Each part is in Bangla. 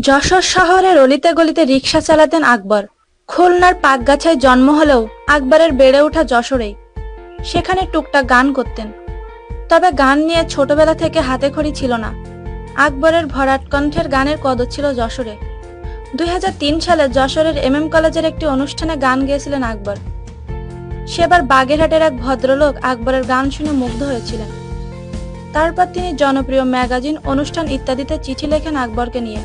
যশোর শহরের অলিতে গলিতে রিক্সা চালাতেন আকবর। খুলনার পাকগাছায় জন্ম হলেও আকবরের বেড়ে ওঠা যশোরেই। সেখানে টুকটাক গান করতেন। তবে গান নিয়ে ছোটবেলা থেকে হাতে খড়ি ছিল না। আকবরের ভরাট কণ্ঠের গানের কদর ছিল যশোরে। দুই হাজার তিন সালে যশোরের এম এম কলেজের একটি অনুষ্ঠানে গান গেয়েছিলেন আকবর। সেবার বাগেরহাটের এক ভদ্রলোক আকবরের গান শুনে মুগ্ধ হয়েছিলেন। তারপর তিনি জনপ্রিয় ম্যাগাজিন, অনুষ্ঠান ইত্যাদিতে চিঠি লেখেন আকবরকে নিয়ে।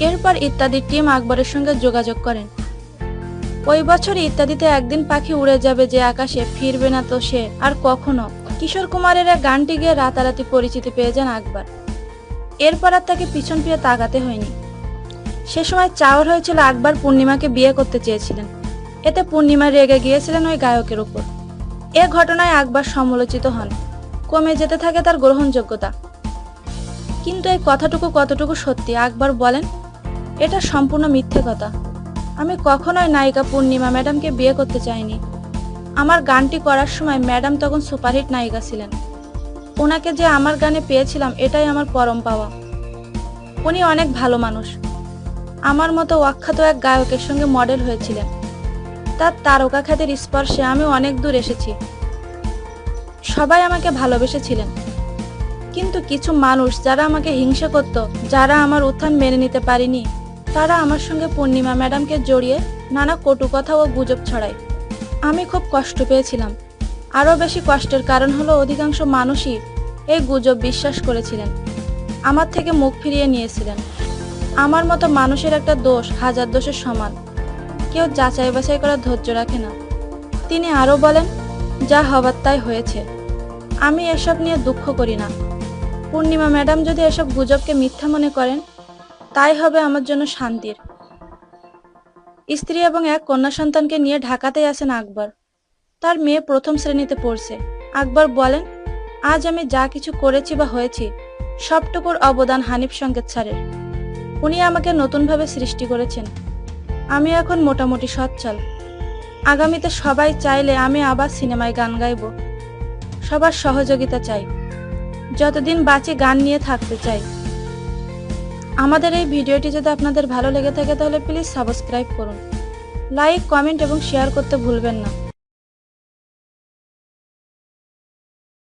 এরপর ইত্যাদি টিম আকবরের সঙ্গে যোগাযোগ করেন। ওই বছর ইত্যাদিতে একদিন পাখি উড়ে যাবে যে আকাশে, ফিরবে না তো সে, আর কখনো। কিশোর কুমারের এক গানটি গিয়ে রাতারাতি পরিচিতি পেয়ে যান আকবর। এরপর আর তাকে পিছন ফিরে তাকাতে হয়নি। সে সময় চাওয়ার হয়েছিল আকবর পূর্ণিমাকে বিয়ে করতে চেয়েছিলেন। এতে পূর্ণিমা রেগে গিয়েছিলেন ওই গায়কের উপর। এ ঘটনায় আকবর সমালোচিত হন। কমে যেতে থাকে তার গ্রহণযোগ্যতা। কিন্তু এই কথাটুকু কতটুকু সত্যি, আকবর বলেন, এটা সম্পূর্ণ মিথ্যে কথা। আমি কখনোই নায়িকা পূর্ণিমা ম্যাডামকে বিয়ে করতে চাইনি। আমার গানটি করার সময় ম্যাডাম তখন সুপারহিট নায়িকা ছিলেন। ওনাকে যে আমার গানে পেয়েছিলাম, এটাই আমার পরম পাওয়া। উনি অনেক ভালো মানুষ। আমার মতো অখ্যাত এক গায়কের সঙ্গে মডেল হয়েছিলেন। তার তারকা খ্যাতির স্পর্শে আমি অনেক দূর এসেছি। সবাই আমাকে ভালোবেসেছিলেন। কিন্তু কিছু মানুষ যারা আমাকে হিংসা করত, যারা আমার উত্থান মেনে নিতে পারিনি, তারা আমার সঙ্গে পূর্ণিমা ম্যাডামকে জড়িয়ে নানা কটু কথা ও গুজব ছড়ায়। আমি খুব কষ্ট পেয়েছিলাম। আরও বেশি কষ্টের কারণ হলো অধিকাংশ মানুষই এই গুজব বিশ্বাস করেছিলেন। আমার থেকে মুখ ফিরিয়ে নিয়েছিলেন। আমার মতো মানুষের একটা দোষ হাজার দোষের সমান। কেউ যাচাই বাছাই করার ধৈর্য রাখে না। তিনি আরও বলেন, যা হবার তাই হয়েছে। আমি এসব নিয়ে দুঃখ করি না। পূর্ণিমা ম্যাডাম যদি এসব গুজবকে মিথ্যা মনে করেন, তাই হবে আমার জন্য শান্তির। স্ত্রী এবং এক কন্যা সন্তানকে নিয়ে ঢাকাতেই আছেন আকবর। তার মেয়ে প্রথম শ্রেণীতে পড়ছে। আকবর বলেন, আজ আমি যা কিছু করেছি বা হয়েছি, সবটুকুর অবদান হানিফ সঙ্গেত স্যারের উনি আমাকে নতুনভাবে সৃষ্টি করেছেন। আমি এখন মোটামুটি সচ্ছল। আগামীতে সবাই চাইলে আমি আবার সিনেমায় গান গাইব। সবার সহযোগিতা চাই। যতদিন বাঁচি গান নিয়ে থাকতে চাই। আমাদের এই ভিডিওটি যদি আপনাদের ভালো লেগে থাকে তাহলে প্লিজ সাবস্ক্রাইব করুন। লাইক, কমেন্ট এবং শেয়ার করতে ভুলবেন না।